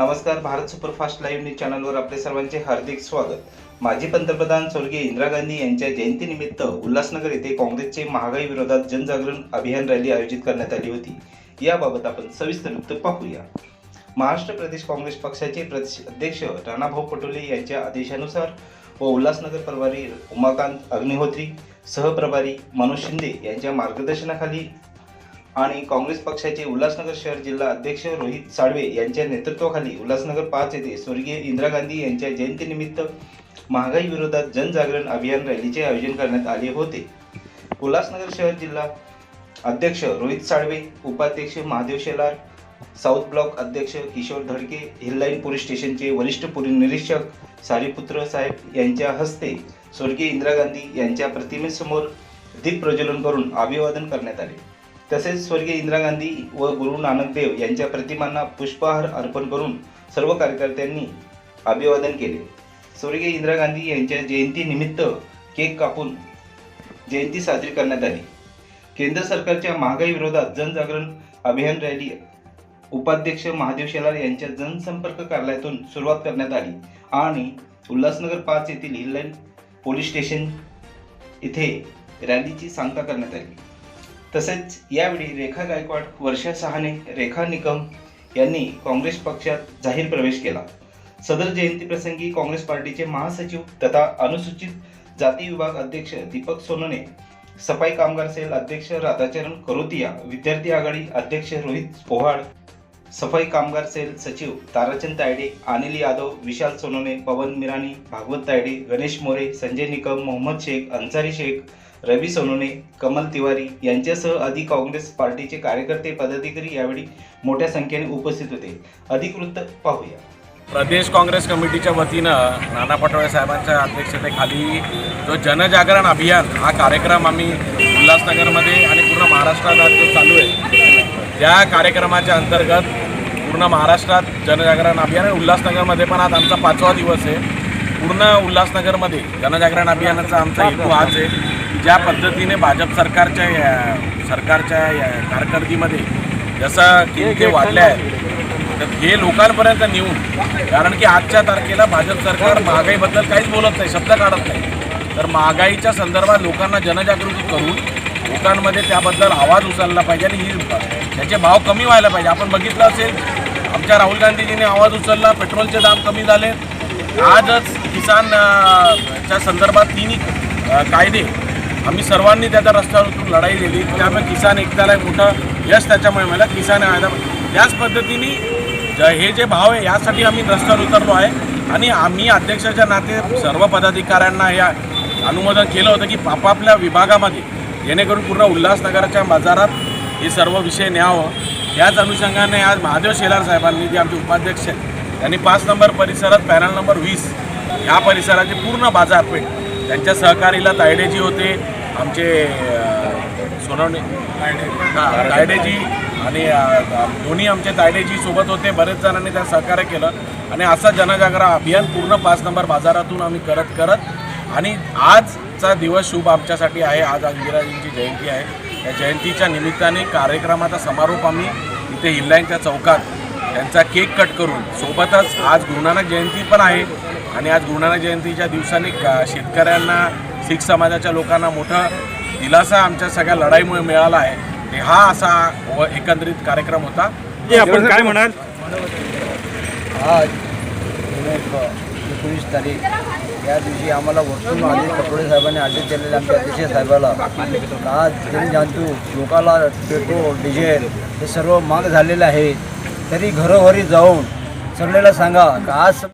नमस्कार Bharat superfast live news चॅनलवर आपले सर्वांचे हार्दिक स्वागत. माजी पंतप्रधान स्वर्गीय इंदिरा गांधी यांच्या जयंतीनिमित्त उल्हासनगर येथे काँग्रेसचे महागाई विरोधात जनजागरण अभियान रॅली आयोजित करण्यात आली होती. याबाबत आपण सविस्तर वृत्त पाहूया. महाराष्ट्र प्रदेश काँग्रेस पक्षाचे प्रदेश अध्यक्ष राणाभाऊ पटोले यांच्या आदेशानुसार व उल्हासनगर प्रभारी उमाकांत अग्निहोत्री सहप्रभारी मनोज शिंदे यांच्या मार्गदर्शनाखाली आणि काँग्रेस पक्षाचे उल्हासनगर शहर जिल्हा अध्यक्ष रोहित साळवे यांच्या नेतृत्वाखाली उल्हासनगर पाच येथे स्वर्गीय इंदिरा गांधी यांच्या जयंतीनिमित्त महागाई विरोधात जनजागरण अभियान रॅलीचे आयोजन करण्यात आले होते. उल्हासनगर शहर जिल्हा अध्यक्ष रोहित साळवे उपाध्यक्ष महादेव शेलार साऊथ ब्लॉक अध्यक्ष किशोर धडके हिललाईन पोलीस स्टेशनचे वरिष्ठ पोलीस निरीक्षक सारीपुत्र साहेब यांच्या हस्ते स्वर्गीय इंदिरा गांधी यांच्या प्रतिमेसमोर दीप प्रज्वलन करून अभिवादन करण्यात आले. तसेच स्वर्गीय इंदिरा गांधी व गुरु नानक देव यांच्या प्रतिमांना पुष्पहार अर्पण करून सर्व कार्यकर्त्यांनी अभिवादन केले. स्वर्गीय इंदिरा गांधी यांच्या जयंतीनिमित्त केक कापून जयंती साजरी करण्यात आली. केंद्र सरकारच्या महागाई विरोधात जनजागरण अभियान रॅली उपाध्यक्ष महादेव शेलार यांच्या जनसंपर्क कार्यालयातून सुरुवात करण्यात आली आणि उल्हासनगर पाच येथील हिललाईन पोलीस स्टेशन इथे रॅलीची सांगता करण्यात आली. तसेच यावेळी रेखा गायकवाड वर्षा सहाने रेखा निकम यांनी काँग्रेस पक्षात जाहीर प्रवेश केला. सदर जयंतीप्रसंगी काँग्रेस पार्टीचे महासचिव तथा अनुसूचित जाती विभाग अध्यक्ष दीपक सोनने सफाई कामगार सेल अध्यक्ष राधाचरण करोतिया विद्यार्थी आघाडी अध्यक्ष रोहित पोहाड सफाई कामगार सेल सचिव ताराचंद तायडे अनिल यादव विशाल सोनोने पवन मिरानी भागवत तायडे गणेश मोरे संजय निकम मोहम्मद शेख अन्सारी शेख रवी सोनोने कमल तिवारी यांच्यासह अधिक काँग्रेस पार्टीचे कार्यकर्ते पदाधिकारी यावेळी मोठ्या संख्येने उपस्थित होते. अधिक वृत्त पाहूया. प्रदेश काँग्रेस कमिटीच्या वतीनं नाना पटोळे साहेबांच्या अध्यक्षतेखाली जो जनजागरण अभियान हा कार्यक्रम आम्ही उल्हासनगरमध्ये आणि पूर्ण महाराष्ट्रात जो चालू आहे त्या कार्यक्रमाच्या अंतर्गत पूर्ण महाराष्ट्रात जनजागरण अभियान आहे. उल्हासनगरमध्ये पण आज आमचा पाचवा दिवस आहे. पूर्ण उल्हासनगरमध्ये जनजागरण अभियानाचा आमचा हेतू हाच आहे की ज्या पद्धतीने भाजप सरकारच्या या- सरकारच्या या कारकिर्दीमध्ये जसं किमती वाढल्या आहेत तर हे लोकांपर्यंत नेऊन कारण की आजच्या तारखेला भाजप सरकार महागाईबद्दल काहीच बोलत नाही शब्द काढत नाही. तर महागाईच्या संदर्भात लोकांना जनजागृती करून लोकांमध्ये त्याबद्दल आवाज उचलला पाहिजे आणि ही त्याचे भाव कमी व्हायला पाहिजे. आपण बघितलं असेल आमच्या राहुल गांधीजीने आवाज उचलला पेट्रोलचे दाम कमी झाले. आजच किसान च्या संदर्भात तिन्ही कायदे. आम्ही सर्वांनी त्याच्या रस्त्यावर उतरून लढाई दिली. त्यामुळे किसान एकताला एक मोठं यश त्याच्यामुळे मला किसान कायदा त्याच पद्धतीने ज- हे जे भाव आहे यासाठी आम्ही रस्त्यावर उतरलो आहे. आणि आम्ही अध्यक्षाच्या नाते सर्व पदाधिकाऱ्यांना या अनुमोदन केलं होतं की आपापल्या विभागामध्ये जेणेकरून पूर्ण उल्हासनगरच्या बाजारात हे सर्व विषय न्यावं. याच अनुषंगाने आज महादेव शेलार साहेबांनी जे आमचे उपाध्यक्ष आहेत त्यांनी पाच नंबर परिसरात पॅनल नंबर वीस ह्या परिसराची पूर्ण बाजारपेठ त्यांच्या सहकारीला तायडेजी होते आमचे सोनवणे तायडेजी आणि दोन्ही आमचे तायडेजी सोबत होते बरेच जणांनी त्या सहकार्य केलं. आणि असं जनजागरण अभियान पूर्ण पाच नंबर बाजारातून आम्ही करत करत आणि आजचा दिवस शुभ आमच्यासाठी आहे. आज अंगिराजींची जयंती आहे. त्या जयंतीच्या निमित्ताने कार्यक्रमाचा समारोप आम्ही इथे हिल्लाईनच्या चौकात त्यांचा केक कट करून सोबतच आज गुरुनानक जयंती पण आहे आणि आज गुरुनानक जयंतीच्या दिवसाने का- शेतकऱ्यांना शीख समाजाच्या लोकांना मोठा दिलासा आमच्या सगळ्या लढाईमुळे मिळाला आहे. ते हा असा व एकंदरीत कार्यक्रम होता. आपण काय म्हणाल? आज एकोणीस तारीख त्या दिवशी आम्हाला वर्षून आधी पटोळे साहेबांनी आदेश दिलेले आमच्या अतिशय साहेबाला. आज जनजांतू लोकाला पेट्रोल डिझेल हे सर्व महाग झालेले आहे. तरी घरोघरी जाऊन सगळ्याला सांगा का आज